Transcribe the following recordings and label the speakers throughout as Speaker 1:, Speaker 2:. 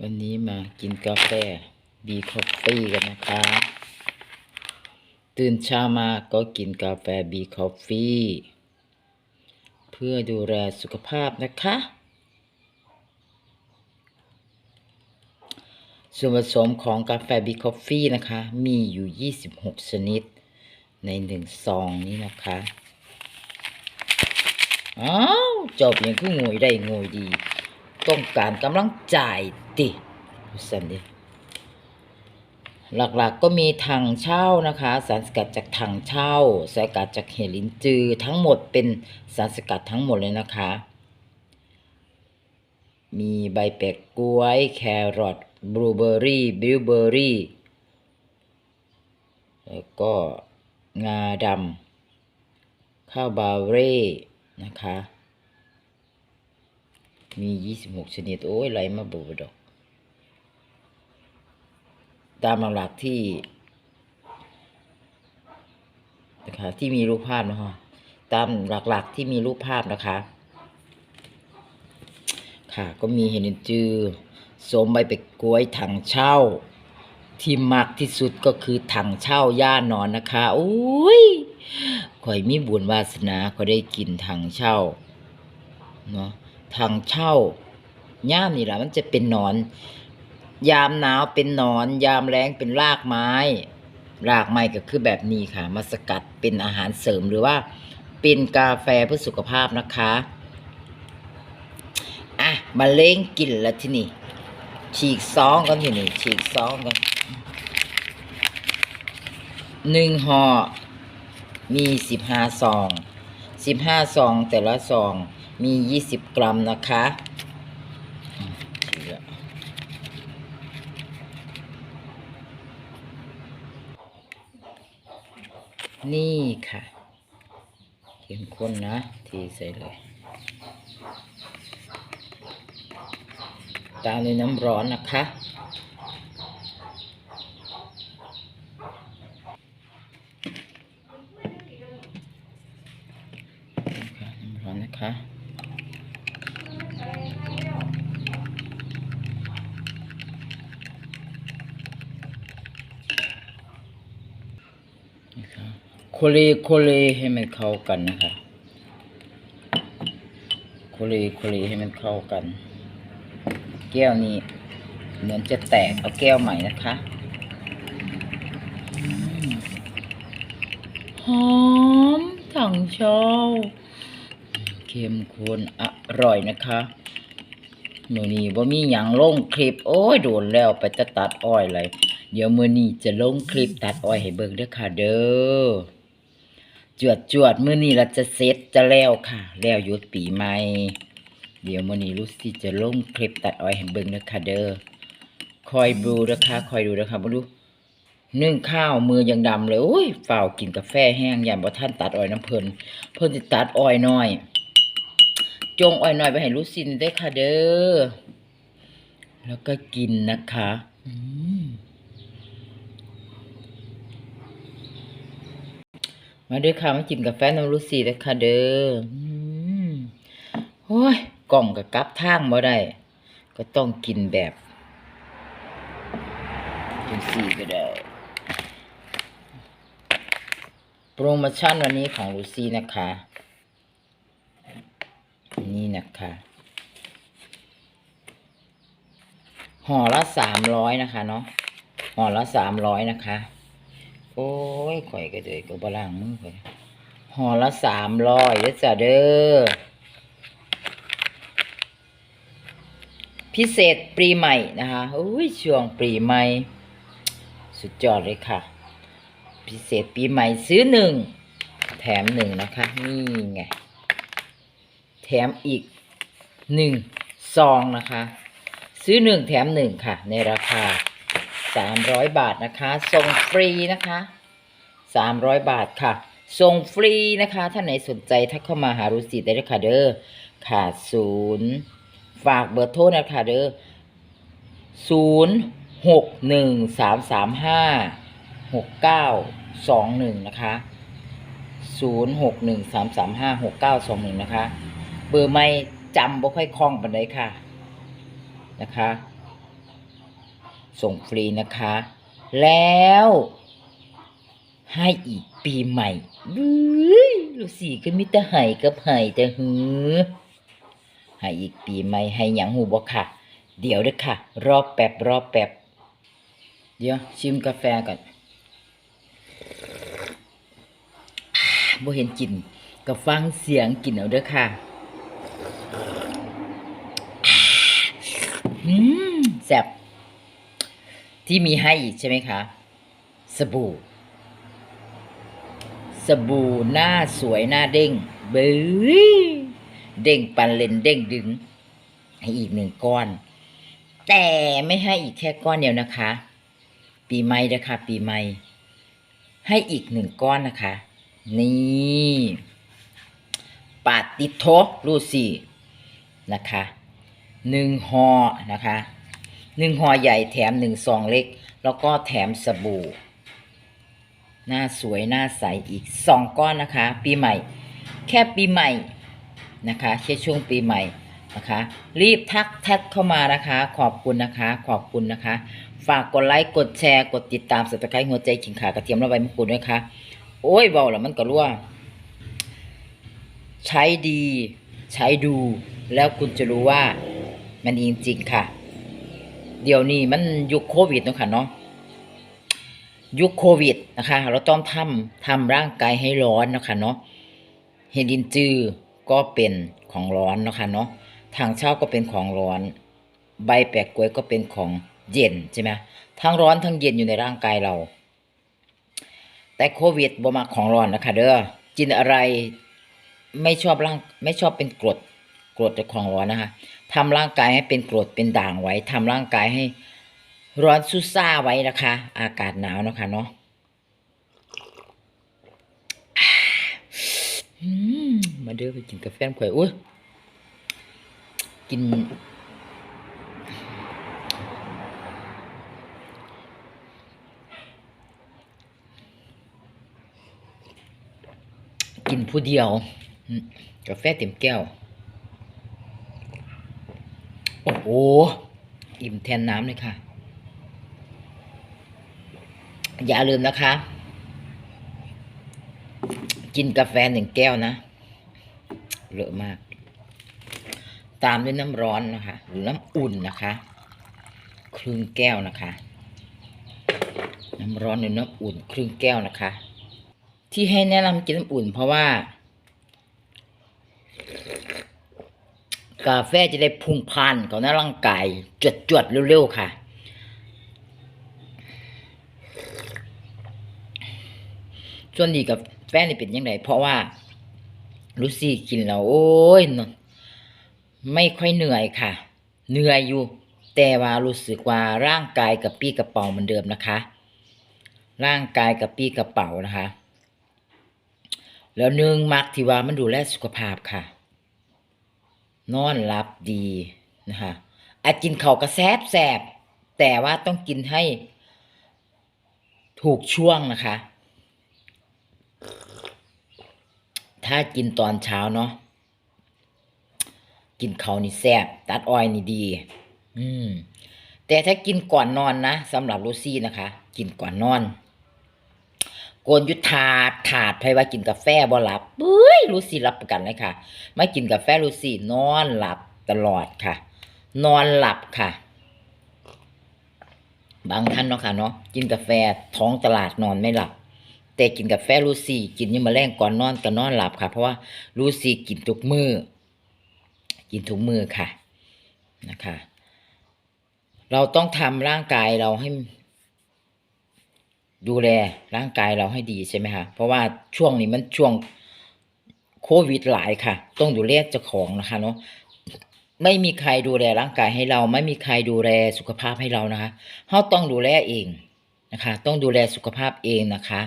Speaker 1: วันนี้มากินกาแฟบีคอฟฟี่กันนะคะตื่นเช้ามาก็กินกาแฟบีคอฟฟี่เพื่อดูแลสุขภาพนะคะ ส่วนผสมของกาแฟบีคอฟฟี่นะคะ มีอยู่ 26 ชนิดในหนึ่งซองนี้นะคะ อ้าว จบยังคืองวยได้งวยดี ต้องการกำลังจ่ายติสันดิหลักๆก็มีถังเช่านะคะ สารสกัดจากถังเช่าสารสกัดจากเห็ดลินจือ ทั้งหมดเป็นสารสกัดทั้งหมดเลยนะคะ มีใบแปะกล้วย แครอทบลูเบอร์รี่บิลเบอร์รี่แล้วก็งาดำข้าวบาเร่นะคะ มี26ชนิด โอ้ยไหลมาบูดอก ตามหลักที่นะคะที่มีรูปภาพนะคะตามหลักๆที่มีรูปภาพนะคะ ค่ะก็มีเห็นจือสมใบเป็ดกล้วยถังเช่า ที่มักที่สุดก็คือถังเช่าย่านอนนะคะโอ้ยข่อยมีบุญวาสนาข่อยได้กินถังเช่าเนาะ ถังเช่าย่ามนี่แหละมันจะเป็นนอน ยามหนาวเป็นนอน ยามแรงเป็นรากไม้ รากไม้ก็คือแบบนี้ค่ะ มาสกัดเป็นอาหารเสริมหรือว่า เป็นกาแฟเพื่อสุขภาพนะคะอะมาเล้งกินล้วที่นี่ ฉีกซองกันที่นี่ ฉีกซองกันหนึ่งห่อมีสิบห้าซองสิบห้าซองแต่ละซอง มียี่สิบกรัมนะคะนี่ค่ะเข้มข้นนะทีใส่เลย ตามด้วยน้ำร้อนนะคะ น้ำร้อนนะคะ นะคะ โคเลโคเลให้มันเข้ากันนะคะโคเลโคเลให้มันเข้ากัน แก้วนี้ เหมือนจะแตกเอาแก้วใหม่นะคะอืมหอมถังเช่าเข้มข้นอร่อยนะคะมือนี้ว่ามีหยังลงคลิป โอ้ยโดนแล้วไปจะตัดอ้อยเลยเดี๋ยวมือนี้จะลงคลิปตัดอ้อยให้เบิ่งเด้อค่ะเด้อ จวดจวดมือนี้เราจะเสร็จะแล้วค่ะ แล้วยุดปีใหม่ เดี๋ยวมื้อนี้ลูซี่จะลงคลิปตัดอ้อยให้เบิ่งนะคะเด้อคอยดูนะคะคอยดูนะคะบ่รู้นึ่งข้าวมือยังดำเลยโอ้ยฝ่าวกินกาแฟแห้งยามบ่ทันตัดอ้อยน้ำเพิ่นเพิ่นสิตัดอ้อยน้อย จงอ้อยน้อยไปให้ลูซินได้ค่ะเด้อแล้วก็กินนะคะ อืม มาด้อค่ะมากินกาแฟน้ำลูซีเด้อค่ะเด้ออืมโอ้ยกล่องกับกับทางบ่ได้ ก็ต้องกินแบบจังสี่ก็ได้ โปรโมชั่นวันนี้ของลูซี่นะคะ นี่นะคะห่อละสามร้อยนะคะเนาะห่อละสามร้อยนะคะ โอ้ยข่อยก็เลยก็บล่างมือข่อยห่อละสามร้อยเด้อจ้ะเด้อ พิเศษปีใหม่นะคะอุ้ยช่วงปีใหม่ สุดยอดเลยค่ะ พิเศษปีใหม่ซื้อหนึ่ง แถมหนึ่งนะคะ นี่ไง แถมอีกหนึ่งซองนะคะ ซื้อหนึ่งแถมหนึ่งค่ะ ในราคาสามร้อยบาทนะคะ ส่งฟรีนะคะ สามร้อยบาทค่ะ ส่งฟรีนะคะ ถ้าไหนสนใจถ้าเข้ามาหารุสิได้เลยค่ะเด้อค่ะศูนย์ฝากเบอร์โทรนะคะเด้อศูนย์หกหนึ่งสามสามห้าหกเก้าสองหนึ่งนะคะศูนย์หกหนึ่งสามสามห้าหกเก้าสองหนึ่งนะคะ เบอร์ไม่จำบ่ค่อยคล่องปันไดค่ะนะคะ ส่งฟรีนะคะ แล้ว ให้อีกปีใหม่ลูกสี่ก็มีแต่ให้กับให้แต่หือให้อีกปีใหม่ให้หยังหูบ่ค่ะ เดี๋ยวเด้อค่ะ รอแป๊บรอแป๊บเดี๋ยวชิมกาแฟก่อนบ่เห็นกินก็ฟังเสียงกินเอาเด้อค่ะอืมแซ่บที่มีให้อีกใช่ไหมคะ สบู่ สบู่หน้าสวยหน้าเด้งเบ้ยเด้งปันเลนเด้งดึง ให้อีกหนึ่งก้อน แต่ไม่ให้อีกแค่ก้อนเดียวนะคะ ปีใหม่นะคะปีใหม่ ให้อีกหนึ่งก้อนนะคะ นี่ปาติโทรูสี่นะคะหนึ่งห่อนะคะหนึ่งห่อใหญ่แถมหนึ่งซองเล็ก แล้วก็แถมสบู่ หน้าสวยหน้าใสอีกสองก้อนนะคะ ปีใหม่ แค่ปีใหม่นะคะแค่ช่วงปีใหม่นะคะ รีบทักแท็กเข้ามานะคะ ขอบคุณนะคะ ขอบคุณนะคะ ฝากกดไลค์กดแชร์กดติดตามสับสไครต์หัวใจขิงขากระเทียมและใบมะกรูดด้วยค่ะโอ้ยเบาแล้วมันก็รั่วใช้ดี ใช้ดู แล้วคุณจะรู้ว่ามันดีจริงๆค่ะ เดี๋ยวนี้มันยุคโควิดเนาะค่ะเนาะ ยุคโควิดนะคะ เราต้องทำทำร่างกายให้ร้อนนะคะเนาะเฮดินจือก็เป็นของร้อนนะคะเนาะทางเช่าก็เป็นของร้อน ใบแปลกกล้วยก็เป็นของเย็นใช่ไหมทั้งร้อนทั้งเย็นอยู่ในร่างกายเรา แต่โควิดบ่มาของร้อนนะคะ เด้อกินอะไรไม่ชอบร่างไม่ชอบเป็นกรดกรดจากของร้อนนะคะทำร่างกายให้เป็นกรดเป็นด่างไว้ทำร่างกายให้ ร้อนซุซ่าไว้นะคะ อากาศหนาวนะคะเนาะมาเด้อไปกินกาแฟข่อยอุ้ยกิน กินผู้เดียว กาแฟเต็มแก้ว โอ้โห อิ่มแทนน้ำเลยค่ะ อย่าลืมนะคะ กินกาแฟหนึ่งแก้วนะเลอะมาก ตามด้วยน้ำร้อนนะคะ หรือน้ำอุ่นนะคะครึ่งแก้วนะคะ น้ำร้อนหรือน้ำอุ่น ครึ่งแก้วนะคะ ที่ให้แนะนำกินน้ำอุ่น เพราะว่า กาแฟจะได้พุ่งพล่านเขาในร่างกายจวดจวดๆเร็วๆค่ะ ส่วนดีกับแฟนนี่เป็นยังไงเพราะว่าลูซี่กินแล้วโอ้ยนอนไม่ค่อยเหนื่อยค่ะ เหนื่อยอยู่ แต่ว่ารู้สึกว่าร่างกายกับปี้กระเป๋าเหมือนเดิมนะคะ ร่างกายกับปี้กระเป๋านะคะ แล้วหนึ่งมักที่ว่ามันดูแลสุขภาพค่ะ นอนหลับดีนะคะอาจกินเข่าวก็แซบแซบแต่ว่าต้องกินให้ถูกช่วงนะคะ ถ้ากินตอนเช้าเนาะกินเขาวนี่แซบตัดอ้อยนี่ดี อืม แต่ถ้ากินก่อนนอนนะสำหรับลูซี่นะคะ กินก่อนนอนโกนยุทธาถาดไพว่ากินกาแฟบ่หลับเฮ้ยลูซี่รับประกันเลยค่ะ ไม่กินกาแฟลูซี่นอนหลับตลอดค่ะ นอนหลับค่ะ บางท่านเนาะค่ะเนาะกินกาแฟท้องตลาดนอนไม่หลับ แต่กินกาแฟลูซี่กินนี่มาแรงก่อนนอนก็นอนหลับค่ะ เพราะว่าลูซี่กินทุกมือกินทุกมือค่ะนะคะ เราต้องทำร่างกายเราให้ ดูแลร่างกายเราให้ดีใช่ไหมคะเพราะว่าช่วงนี้มันช่วงโควิดหลายค่ะ ต้องดูแลเจ้าของนะคะเนาะไม่มีใครดูแลร่างกายให้เรา ไม่มีใครดูแลสุขภาพให้เรานะคะเราต้องดูแลเองนะคะ ต้องดูแลสุขภาพเองนะคะ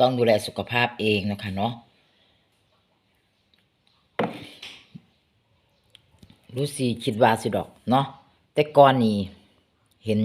Speaker 1: ต้องดูแลสุขภาพเองนะคะเนาะรู้สิคิดว่าสิดอกเนาะแต่ก่อนนี้เห็น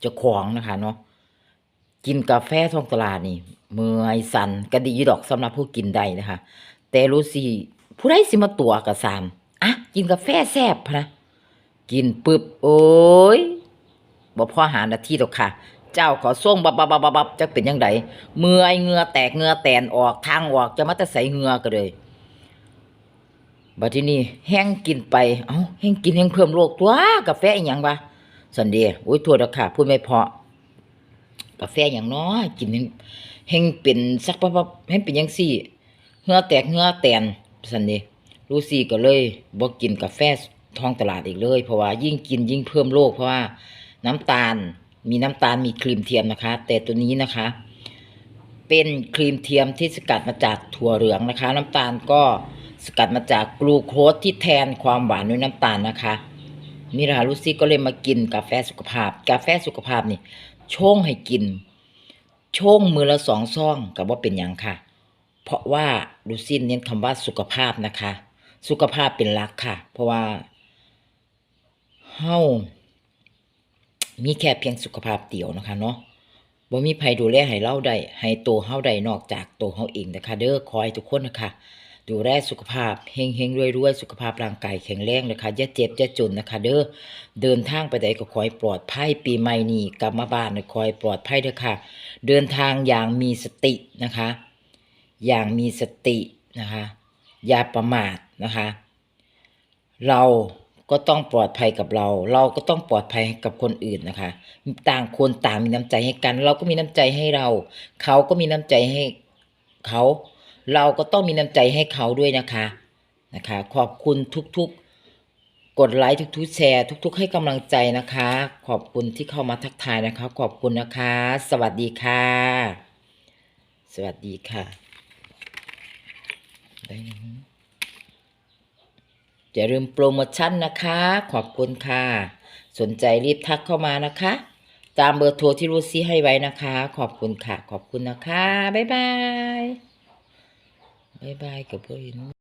Speaker 1: เจ้าของนะคะเนาะกินกาแฟท้องตลาดนี่เมื่อยสันก็ดีดอกสำหรับผู้กินได้นะคะ แต่รู้สิผู้ใดสิมาตัวกับสามอะกินกาแฟแซ่บพนะกินปึ๊บโอ้ยบ่พอหานาทีดอกค่ะ เจ้าขอส่งบับบับบับบับบับจะเป็นยังไงเมื่อยเหงือแตกเหงือแตนออกทางออกจะมาแต่ใส่เหงือก็เลยบัดทีนี้แห้งกินไป เอ้าแห้งกินแห้งเพิ่มโรคตัวกาแฟอีหยังวะสันเดียโอ้ยโทษนะค่ะพูดไม่พอกาแฟอย่างน้อยกินแห้งแห้งเป็นสักปั๊บปั๊บแห้งเป็นจังซี่เหงือแตกเหงือแตนสันเดียลูซี่ก็เลยบ่กินกาแฟท้องตลาดอีกเลย เพราะว่ายิ่งกินยิ่งเพิ่มโรคเพราะว่าน้ำตาล มีน้ำตาลมีครีมเทียมนะคะ แต่ตัวนี้นะคะ เป็นครีมเทียมที่สกัดมาจากถั่วเหลืองนะคะ น้ำตาลก็สกัดมาจากกลูโคสที่แทนความหวานด้วยน้ำตาลนะคะมิราลูซี่ก็เลยมากินกาแฟสุขภาพ กาแฟสุขภาพนี่ชงให้กินชงมือละสองซองกับว่าเป็นอย่างค่ะ เพราะว่าลูซี่เน้นคำว่าสุขภาพนะคะ สุขภาพเป็นหลักค่ะ เพราะว่าเฮา มีแค่เพียงสุขภาพเดียวนะคะเนาะบ่มีภัยดูแลให้เราได้ให้ตัวเฮาได้นอกจากตัวเฮาเองนะคะ เด้อขอให้ทุกคนนะคะดูแลสุขภาพเฮงเฮงรวยรวยๆสุขภาพร่างกายแข็งแรงนะคะอย่าเจ็บอย่าจนนะคะ เด้อเดินทางไปใดก็ขอให้ปลอดภัยปีใหม่นี้กลับมาบ้านก็ขอให้ปลอดภัยเด้อค่ะ เดินทางอย่างมีสตินะคะ อย่างมีสตินะคะ อย่าประมาทนะคะ เรา ก็ต้องปลอดภัยกับเรา เราก็ต้องปลอดภัยกับคนอื่นนะคะ ต่างคนต่างมีน้ำใจให้กัน เราก็มีน้ำใจให้เรา เขาก็มีน้ำใจให้เขา เราก็ต้องมีน้ำใจให้เขาด้วยนะคะนะคะ ขอบคุณทุกๆ กดไลค์ทุกๆ แชร์ ทุก ๆ ให้กำลังใจนะคะ ขอบคุณที่เข้ามาทักทายนะคะ ขอบคุณนะคะ สวัสดีค่ะ สวัสดีค่ะได้นะ อย่าลืมโปรโมชั่นนะคะ ขอบคุณค่ะ สนใจรีบทักเข้ามานะคะ ตามเบอร์โทรที่รูซี่ให้ไว้นะคะ ขอบคุณค่ะ ขอบคุณนะคะ บ๊ายบาย บ๊ายบายกับเพื่อน